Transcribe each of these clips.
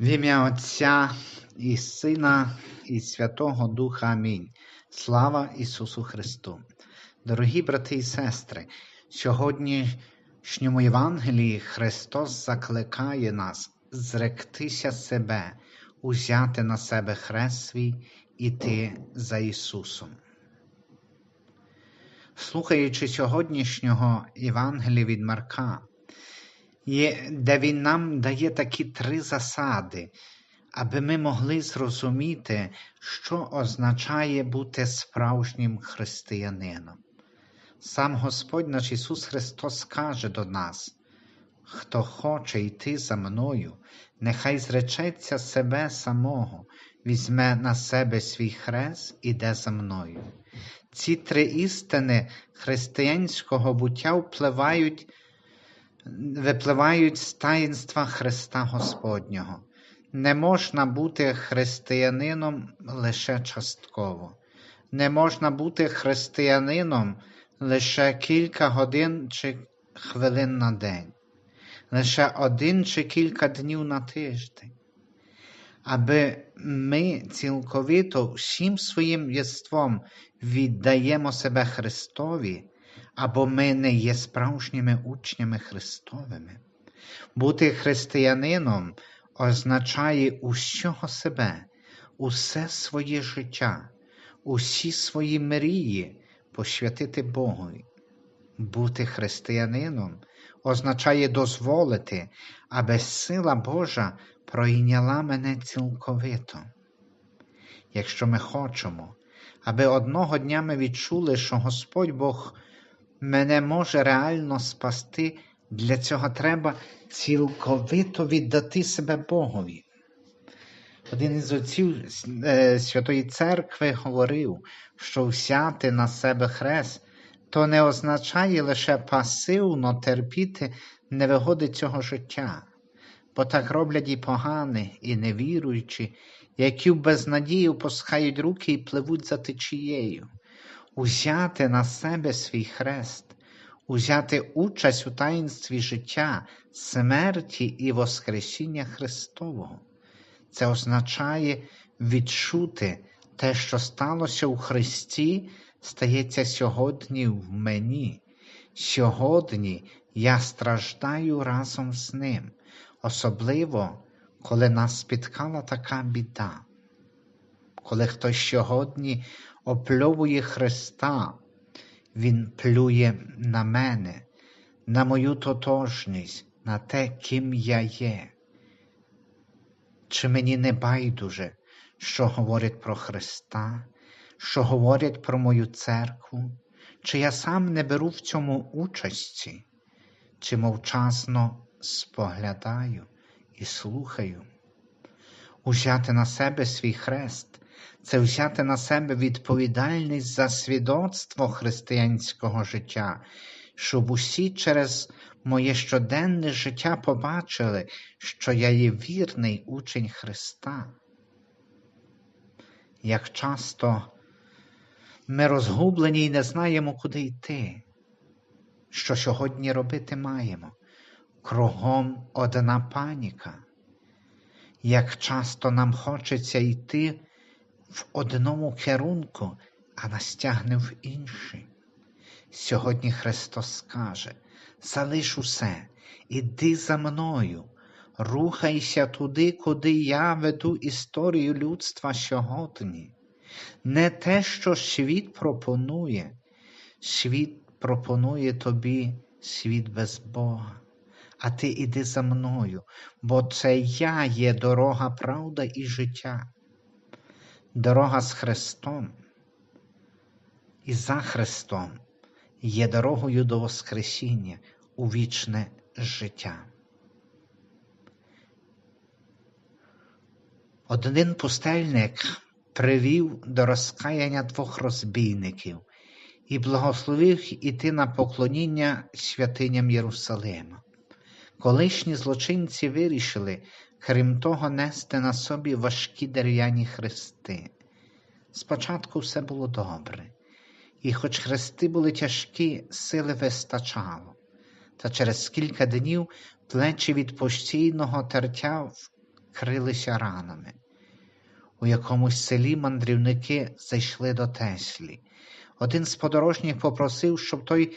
В ім'я Отця і Сина, і Святого Духа Амінь. Слава Ісусу Христу! Дорогі брати і сестри, сьогоднішньому Євангелії Христос закликає нас зректися себе, узяти на себе хрест свій, іти за Ісусом. Слухаючи сьогоднішнього Євангелія від Марка, де він нам дає такі три засади, аби ми могли зрозуміти, що означає бути справжнім християнином. Сам Господь наш Ісус Христос каже до нас, хто хоче йти за мною, нехай зречеться себе самого, візьме на себе свій хрест іде за мною. Ці три істини християнського буття впливають випливають з таїнства Христа Господнього. Не можна бути християнином лише частково, не можна бути християнином лише кілька годин чи хвилин на день, лише один чи кілька днів на тиждень. Аби ми цілковито всім своїм єством віддаємо себе Христові, або ми не є справжніми учнями Христовими. Бути християнином означає усього себе, усе своє життя, усі свої мрії посвятити Богові. Бути християнином означає дозволити, аби сила Божа пройняла мене цілковито. Якщо ми хочемо, аби одного дня ми відчули, що Господь Бог мене може реально спасти, для цього треба цілковито віддати себе Богові. Один із отців е, Святої Церкви говорив, що взяти на себе хрест то не означає лише пасивно терпіти невигоди цього життя, бо так роблять і погані, і невіруючі, які в безнадії опускають руки і пливуть за течією узяти на себе свій хрест, узяти участь у таїнстві життя, смерті і Воскресіння Христового. Це означає відчути те, що сталося у Христі, стається сьогодні в мені. Сьогодні я страждаю разом з Ним, особливо, коли нас спіткала така біда. Коли хтось сьогодні опльовує Христа, Він плює на мене, на мою тотожність, на те, ким я є. Чи мені не байдуже, що говорять про Христа, що говорять про мою церкву, чи я сам не беру в цьому участі, чи мовчасно споглядаю і слухаю, узяти на себе свій хрест це взяти на себе відповідальність за свідоцтво християнського життя, щоб усі через моє щоденне життя побачили, що я є вірний учень Христа. Як часто ми розгублені і не знаємо, куди йти, що сьогодні робити маємо. Кругом одна паніка. Як часто нам хочеться йти в одному керунку, а нас тягне в інший. Сьогодні Христос каже: залиш усе, іди за мною, рухайся туди, куди я веду історію людства сьогодні. Не те, що світ пропонує, світ пропонує тобі світ без Бога. А ти іди за мною, бо це я є дорога, правда і життя. Дорога з Христом і за Христом є дорогою до Воскресіння у вічне життя. Один пустельник привів до розкаяння двох розбійників і благословив іти на поклоніння святиням Єрусалима. Колишні злочинці вирішили, крім того, нести на собі важкі дерев'яні хрести. Спочатку все було добре, і хоч хрести були тяжкі, сили вистачало, та через кілька днів плечі від постійного тертя крилися ранами. У якомусь селі мандрівники зайшли до Теслі. Один з подорожніх попросив, щоб той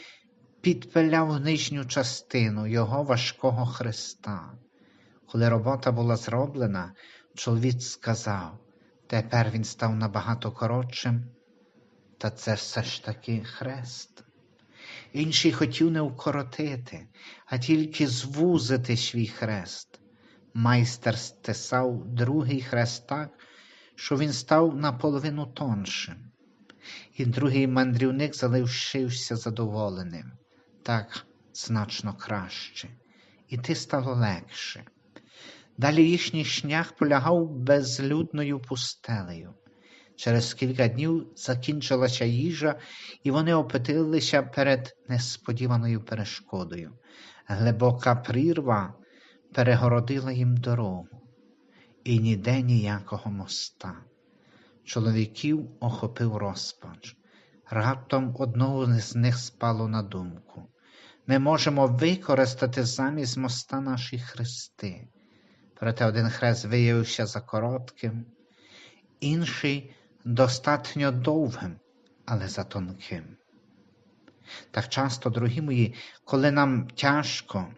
підпиляв нижню частину його важкого хреста. Коли робота була зроблена, чоловік сказав, тепер він став набагато коротшим, та це все ж таки хрест. Інший хотів не вкоротити, а тільки звузити свій хрест. Майстер стисав другий хрест так, що він став наполовину тоншим. І другий мандрівник залишився задоволеним, так значно краще, іти стало легше. Далі їхній шлях полягав безлюдною пустелею. Через кілька днів закінчилася їжа, і вони опитилися перед несподіваною перешкодою. Глибока прірва перегородила їм дорогу, і ніде ніякого моста. Чоловіків охопив розпач. Раптом одного з них спало на думку. Ми можемо використати замість моста наші хрести. Проте один хрест виявився за коротким, інший достатньо довгим, але за тонким. Так часто, дорогі мої, коли нам тяжко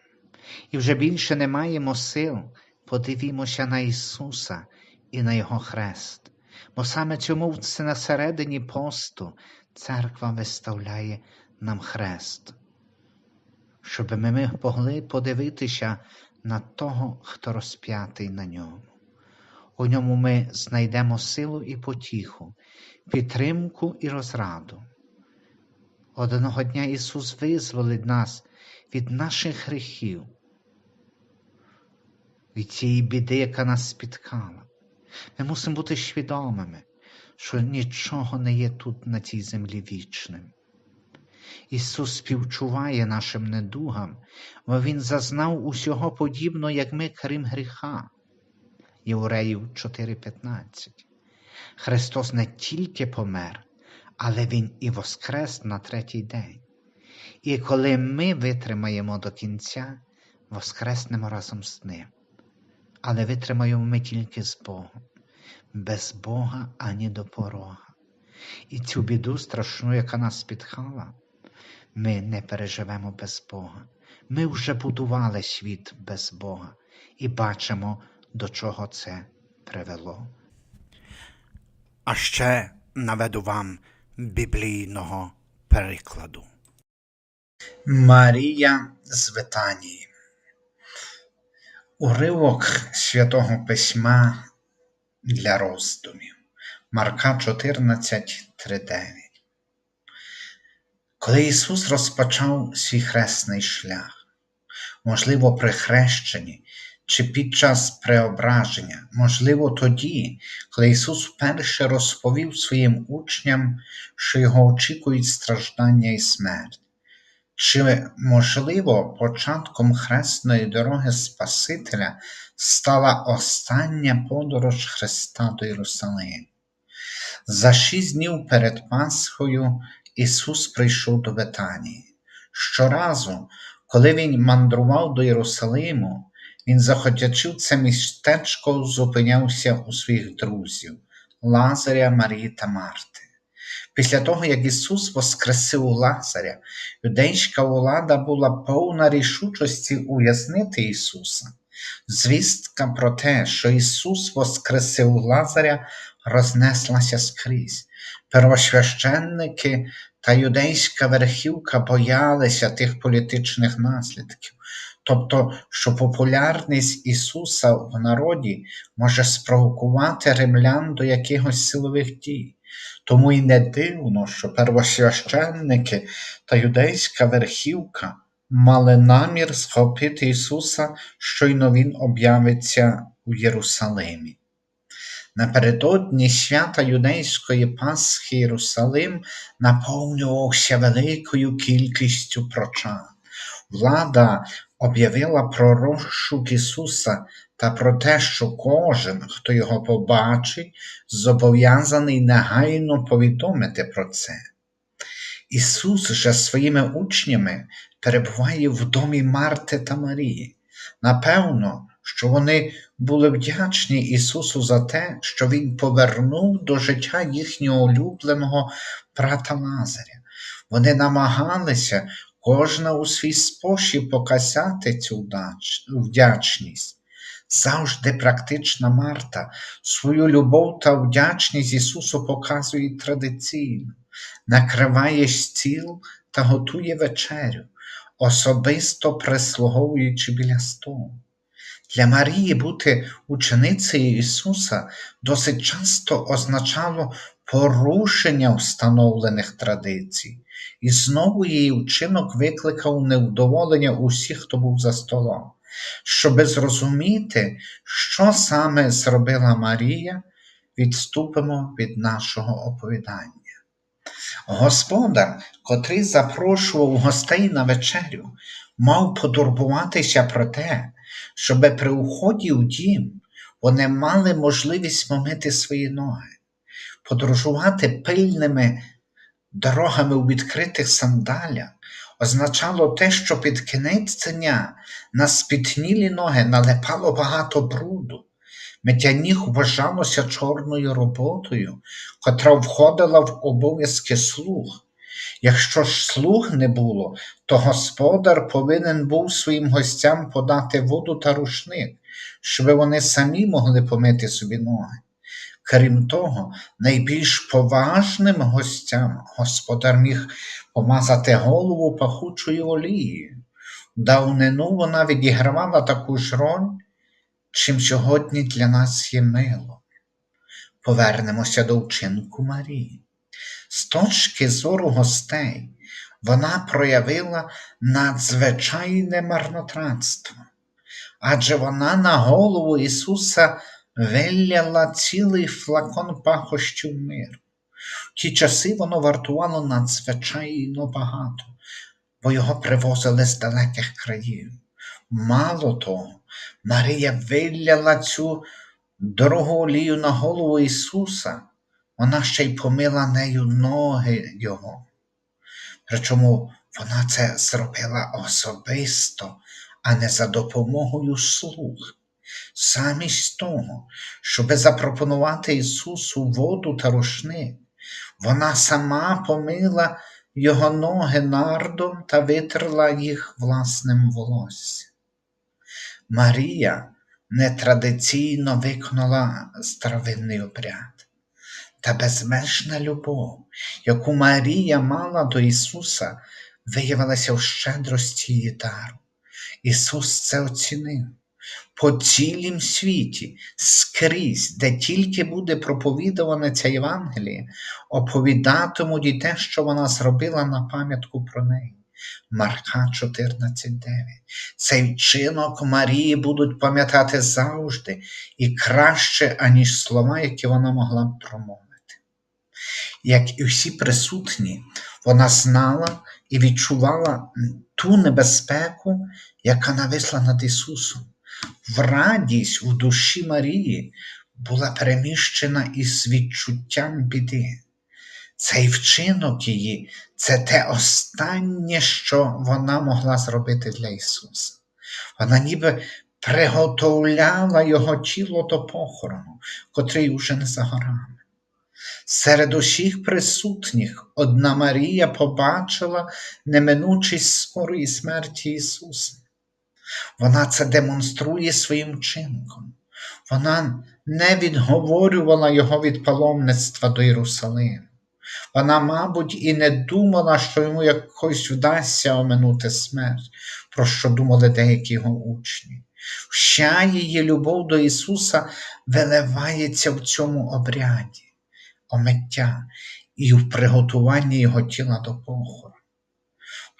і вже більше не маємо сил, подивімося на Ісуса і на Його хрест. Бо саме цьому на середині посту церква виставляє нам хрест, щоб ми могли подивитися на того, хто розп'ятий на ньому. У ньому ми знайдемо силу і потіху, підтримку і розраду. Одного дня Ісус визволить нас від наших гріхів, від цієї біди, яка нас спіткала. Ми мусимо бути свідомими, що нічого не є тут на цій землі вічним. Ісус співчуває нашим недугам, бо Він зазнав усього подібного, як ми, крім гріха. Євреїв 4:15. Христос не тільки помер, але Він і воскрес на третій день. І коли ми витримаємо до кінця, воскреснемо разом з Ним. Але витримаємо ми тільки з Богом, без Бога ані до порога. І цю біду страшну, яка нас спіткала, ми не переживемо без Бога. Ми вже будували світ без Бога і бачимо, до чого це привело. А ще наведу вам біблійного перекладу. Марія з Витанії. Уривок святого письма для роздумів. Марка 14:39. Коли Ісус розпочав свій хресний шлях, можливо, при хрещенні чи під час преображення, можливо, тоді, коли Ісус вперше розповів своїм учням, що його очікують страждання і смерть. Чи, можливо, початком хресної дороги Спасителя стала остання подорож Христа до Єрусалиму? За шість днів перед Пасхою Ісус прийшов до Betанії. Щоразу, коли Він мандрував до Єрусалиму, Він, захотячи це містечко, зупинявся у своїх друзів Лазаря, Марії та Марти. Після того, як Ісус воскресив Лазаря, юдейська влада була повна рішучості ув'язнити Ісуса. Звістка про те, що Ісус воскресив Лазаря, рознеслася скрізь. Первосвященники та юдейська верхівка боялися тих політичних наслідків, тобто, що популярність Ісуса в народі може спровокувати римлян до якихось силових дій. Тому й не дивно, що первосвященники та юдейська верхівка мали намір схопити Ісуса, щойно Він об'явиться у Єрусалимі. Напередодні свята юдейської Пасхи Єрусалим наповнювався великою кількістю прочан. Влада об'явила про розшук Ісуса та про те, що кожен, хто його побачить, зобов'язаний негайно повідомити про це. Ісус же своїми учнями перебуває в домі Марти та Марії. Напевно, що вони були вдячні Ісусу за те, що Він повернув до життя їхнього улюбленого брата Лазаря. Вони намагалися кожна у свій спосіб показати цю вдячність. Завжди практична Марта свою любов та вдячність Ісусу показує традиційно, накриває стіл та готує вечерю, особисто прислуговуючи біля столу. Для Марії бути ученицею Ісуса досить часто означало порушення встановлених традицій, і знову її вчинок викликав невдоволення усіх, хто був за столом. Щоби зрозуміти, що саме зробила Марія, відступимо від нашого оповідання. Господар, котрий запрошував гостей на вечерю, мав потурбуватися про те, щоби при уході в дім вони мали можливість помити свої ноги, подорожувати пильними дорогами у відкритих сандалях означало те, що під кінець дня на спітнілі ноги налипало багато бруду. Миття ніг вважалося чорною роботою, котра входила в обов'язки слуг. Якщо ж слуг не було, то господар повинен був своїм гостям подати воду та рушник, щоб вони самі могли помити собі ноги. Крім того, найбільш поважним гостям господар міг помазати голову пахучою олією. Давнину вона відігравала таку ж роль, чим сьогодні для нас є мило. Повернемося до вчинку Марії. З точки зору гостей вона проявила надзвичайне марнотратство, адже вона на голову Ісуса виляла цілий флакон пахощів миру. В ті часи воно вартувало надзвичайно багато, бо його привозили з далеких країв. Мало того, Марія виляла цю дорогу олію на голову Ісуса, вона ще й помила нею ноги Його. Причому вона це зробила особисто, а не за допомогою слуг. Замість того, щоби запропонувати Ісусу воду та рушник, вона сама помила його ноги нардом та витерла їх власним волоссям. Марія нетрадиційно виконала старовинний обряд. Та безмежна любов, яку Марія мала до Ісуса, виявилася в щедрості її дару. Ісус це оцінив. По цілім світі, скрізь, де тільки буде проповідувана ця Євангелія, оповідатимуть і те, що вона зробила на пам'ятку про неї. Марка 14.9. Цей вчинок Марії будуть пам'ятати завжди і краще, аніж слова, які вона могла б промовити. Як і всі присутні, вона знала і відчувала ту небезпеку, яка нависла над Ісусом. В радість у душі Марії була переміщена із відчуттям біди. Цей вчинок її це те останнє, що вона могла зробити для Ісуса. Вона ніби приготовляла Його тіло до похорону, котрий уже не за горами. Серед усіх присутніх одна Марія побачила неминучість скорої смерті Ісуса. Вона це демонструє своїм чинком. Вона не відговорювала його від паломництва до Єрусалиму. Вона, мабуть, і не думала, що йому якось вдасться оминути смерть, про що думали деякі його учні. Вся її любов до Ісуса виливається в цьому обряді, омиття і в приготуванні Його тіла до похорону.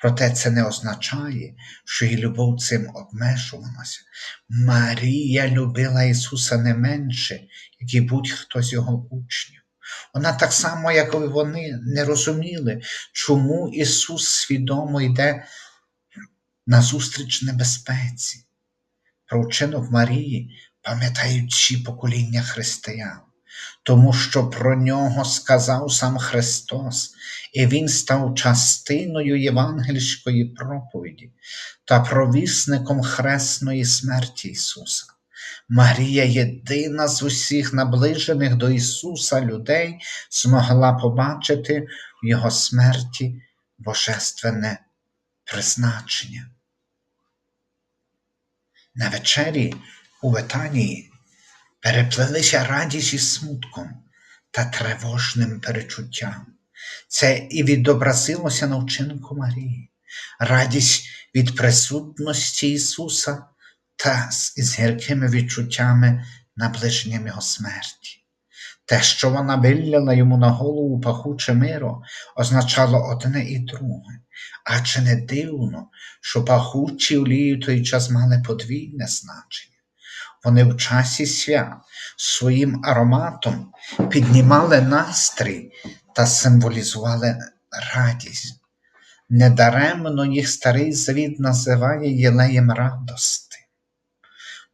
Проте це не означає, що її любов цим обмежувалася. Марія любила Ісуса не менше, як і будь-хто з його учнів. Вона так само, як і вони, не розуміли, чому Ісус свідомо йде назустріч небезпеці. Про вчинок Марії пам'ятають всі покоління християн, тому що про нього сказав сам Христос, і Він став частиною євангельської проповіді та провісником хресної смерті Ісуса. Марія, єдина з усіх наближених до Ісуса людей, змогла побачити в Його смерті божественне призначення. На вечері у Витанії переплелися радість із смутком та тривожним перечуттям. Це і відобразилося на вчинку Марії, радість від присутності Ісуса та з гіркими відчуттями наближенням Його смерті. Те, що вона виляла йому на голову пахуче миро, означало одне і друге. А чи не дивно, що пахучі олії той час мали подвійне значення? Вони в часі свят своїм ароматом піднімали настрій та символізували радість. Недаремно їх старий завід називає єлеєм радости.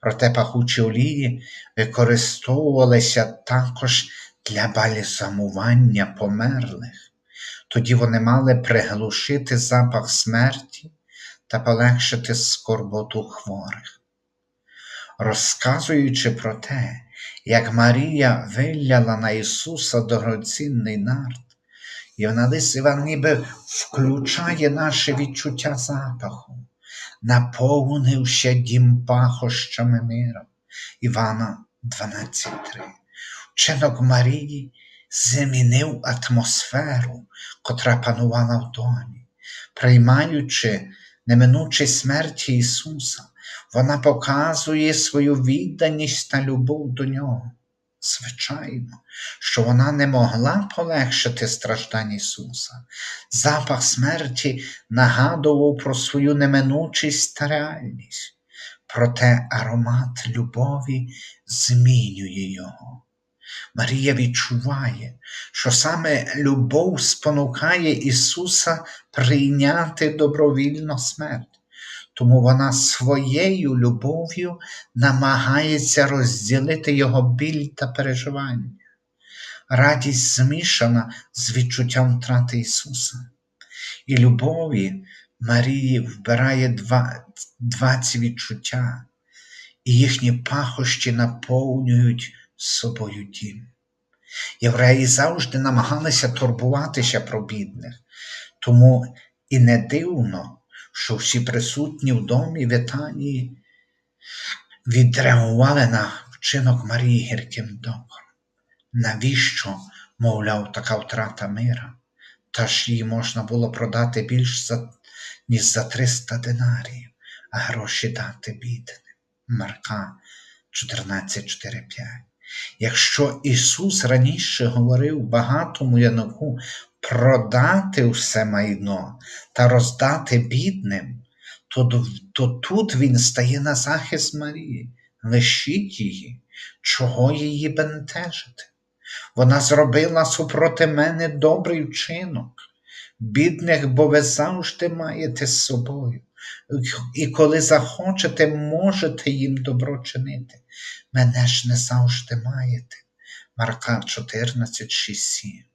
Проте пахучі олії використовувалися також для бальзамування померлих. Тоді вони мали приглушити запах смерті та полегшити скорботу хворих. Розказуючи про те, як Марія виляла на Ісуса дорогоцінний нарт, Іван ніби включає наше відчуття запаху, наповнивши дім пахощами мира. Івана 12.3. Вчинок Марії змінив атмосферу, котра панувала в домі, приймаючи неминучі смерті Ісуса, вона показує свою відданість та любов до Нього. Звичайно, що вона не могла полегшити страждань Ісуса. Запах смерті нагадував про свою неминучість та реальність. Проте аромат любові змінює його. Марія відчуває, що саме любов спонукає Ісуса прийняти добровільно смерть. Тому вона своєю любов'ю намагається розділити його біль та переживання. Радість змішана з відчуттям втрати Ісуса. І любові Марії вбирає два, два ці відчуття, і їхні пахощі наповнюють собою дім. Євреї завжди намагалися турбуватися про бідних, тому і не дивно, що всі присутні в домі Витанії відреагували на вчинок Марії гірким добром. Навіщо, мовляв, така втрата мира? Та ж її можна було продати більш за, ніж за 300 динарів, а гроші дати бідним. Марка 14.4.5. Якщо Ісус раніше говорив багатому яноку продати все майно та роздати бідним, то, то тут Він стає на захист Марії. Лишіть її, чого її бентежити. Вона зробила супроти мене добрий вчинок. Бідних, бо ви завжди маєте з собою. І коли захочете, можете їм добро чинити. Мене ж не завжди маєте. Марка 14, 6, 7.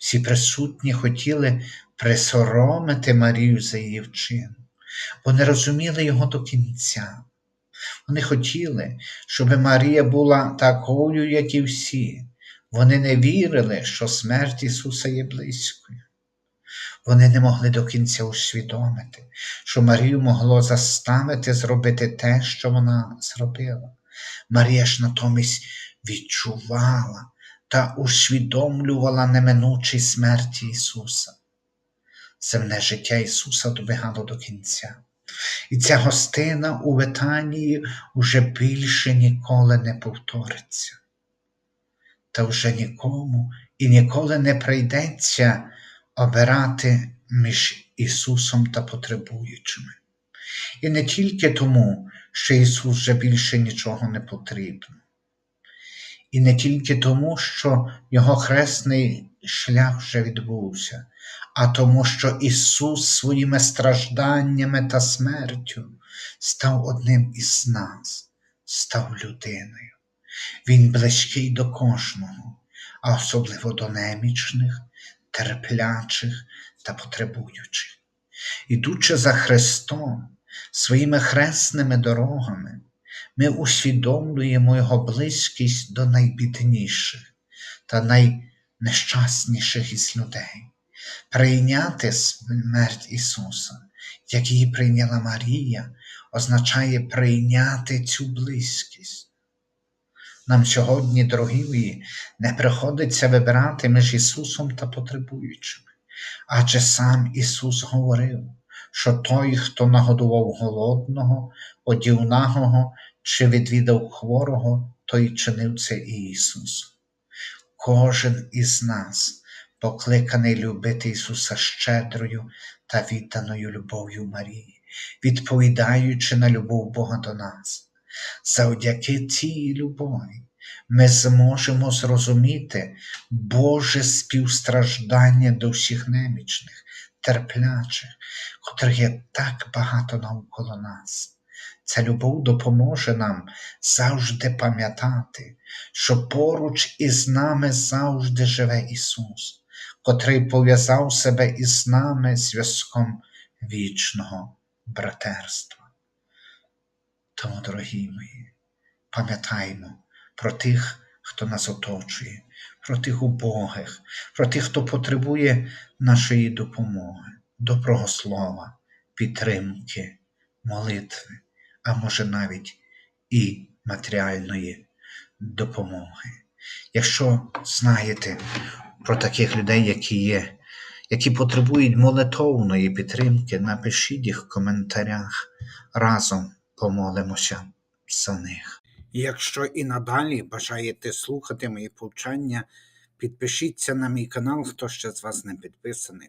Всі присутні хотіли присоромити Марію за її вчинок. Вони розуміли його до кінця. Вони хотіли, щоб Марія була такою, як і всі. Вони не вірили, що смерть Ісуса є близькою. Вони не могли до кінця усвідомити, що Марію могло заставити зробити те, що вона зробила. Марія ж натомість відчувала та усвідомлювала неминучій смерті Ісуса. Земне життя Ісуса добігало до кінця. І ця гостина у Витанії уже більше ніколи не повториться. Та вже нікому і ніколи не прийдеться обирати між Ісусом та потребуючими. І не тільки тому, що Ісус вже більше нічого не потрібно, і не тільки тому, що Його хресний шлях вже відбувся, а тому, що Ісус своїми стражданнями та смертю став одним із нас, став людиною. Він близький до кожного, а особливо до немічних, терплячих та потребуючих. Ідучи за Христом своїми хресними дорогами, ми усвідомлюємо Його близькість до найбідніших та найнещасніших із людей. Прийняти смерть Ісуса, як її прийняла Марія, означає прийняти цю близькість. Нам сьогодні, дорогі мої, не приходиться вибирати між Ісусом та потребуючими, адже сам Ісус говорив, що той, хто нагодував голодного, одів чи відвідав хворого, той чинив це і Ісус. Кожен із нас покликаний любити Ісуса щедрою та відданою любов'ю Марії, відповідаючи на любов Бога до нас. Завдяки цій любові ми зможемо зрозуміти Боже співстраждання до всіх немічних, терплячих, котрих є так багато навколо нас. Ця любов допоможе нам завжди пам'ятати, що поруч із нами завжди живе Ісус, котрий пов'язав себе із нами зв'язком вічного братерства. Тому, дорогі мої, пам'ятаймо про тих, хто нас оточує, про тих убогих, про тих, хто потребує нашої допомоги, доброго слова, підтримки, молитви, а може навіть і матеріальної допомоги. Якщо знаєте про таких людей, які є, які потребують молитовної підтримки, напишіть їх в коментарях. Разом помолимося за них. Якщо і надалі бажаєте слухати мої повчання, підпишіться на мій канал, хто ще з вас не підписаний.